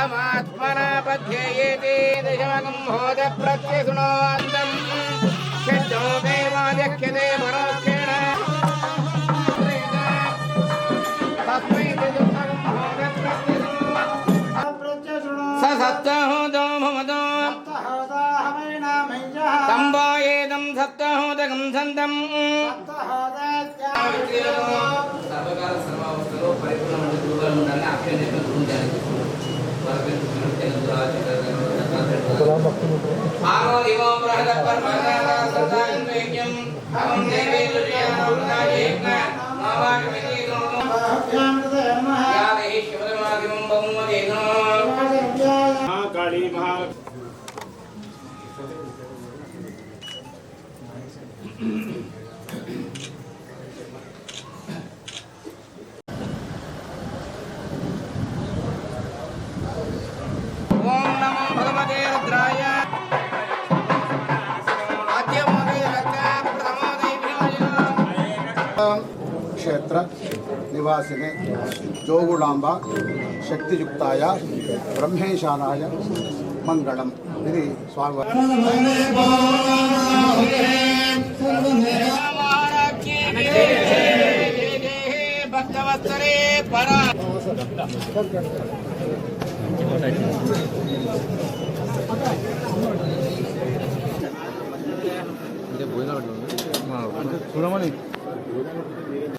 తమాత్మనా పధ్యేయేతే దశమకం హోద షడ్జో దేవాద్యఖ్యతే పరోక్షేణ సప్తహోదో సప్తహోదకం సంతం సర్వకాల हम देवे तुर्य मोरुना एकना मावाट मिति नोनो भक्तांत धर्म या वहि शिवरमादिमं बमुम देनो मां काली महा Mm-hmm. క్షేత్ర నివాసినే జోగుళాంబ శక్తియుక్తాయ బ్రహ్మేశానాయ మంగళం ఇది స్వామివారి భక్తవత్సరే పరా గౌరవ పెద్దలు Srihari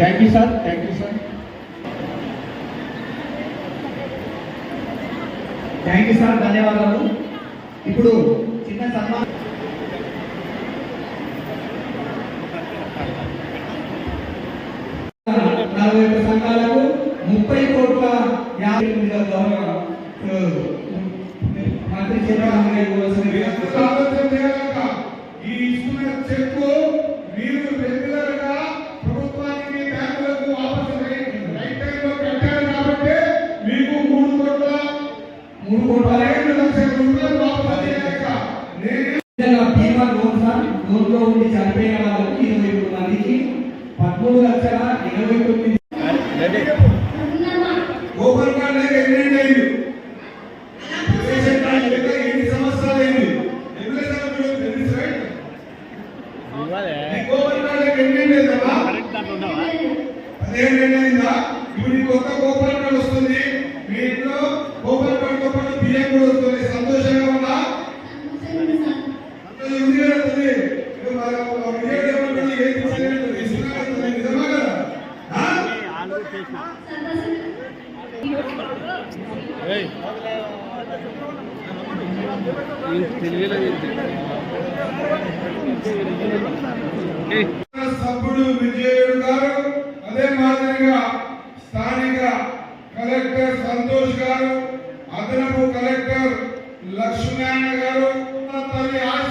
thank you sir thank you sir thank you sir ధన్యవాదాలు. ఇప్పుడు చిన్న సన్మానం నలభై ఒక్క సంఘాలకు ముప్పై కోట్ల యాభై గౌరవ బీమా లోన్ సార్ లోన్లో ఉండి చనిపోయిన వాళ్ళకు ఇరవై మూడు మందికి పదమూడు లక్షల ఇరవై తొమ్మిది ఓపెన్ కార్డ్ లేక అయింది? ఎన్ని సంవత్సరాలు అయింది ఓపెన్ కార్డ్ లేక అయిందమ్మా పదిహేను అయిందా ఇప్పుడు కొత్త ఓపెన్ కార్డ్ వస్తుంది. మీ ఇంట్లో ఓపెన్ సభ్యుడు విజయుడు గారు అదే మాదిరిగా స్థానిక కలెక్టర్ సంతోష్ గారు అదనపు కలెక్టర్ లక్ష్మీనారాయణ గారు తల్లి ఆశీర్వాదాలు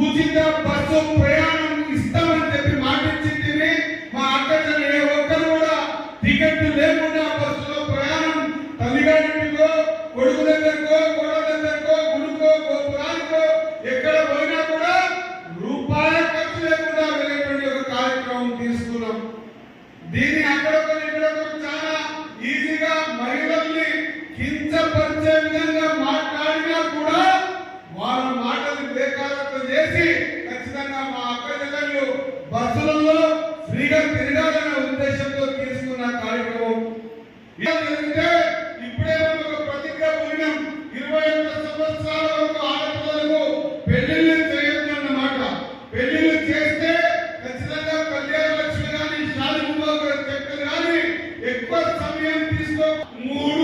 ఉచిత బస్సు ప్రయాణం ఇస్తామని చెప్పి మాటించింది మా అక్క ఏ ఒక్కరు కూడా టికెట్ లేకుండా బస్సులో ప్రయాణం తల్లిగారింటికో కొడుకు దగ్గరకో కొడ దగ్గరకో గుడికో గోపురానికో ఎక్కడ పోయినా కూడా రూపాయ ఖర్చు లేకుండా వెళ్ళేటువంటి ఒక కార్యక్రమం తీసుకున్నాం. దీన్ని అక్కడ చాలా ఈజీగా మహిళల్ని కించపరిచే విధంగా మాట్లాడినా కూడా వారు చేసి ఖచ్చితంగా మా అక్క బస్సులలో ఫ్రీగా ఉద్దేశంతో తీసుకున్న కార్యక్రమం. ఇప్పుడే ఒక ప్రతిజ్ఞ పూర్ణం ఇరవై ఒక్క సంవత్సరాల వరకు ఆడపిల్లలకు చేస్తే ఖచ్చితంగా కళ్యాణ లక్ష్మి కానీ షాది కానీ ఎక్కువ సమయం తీసుకో మూడు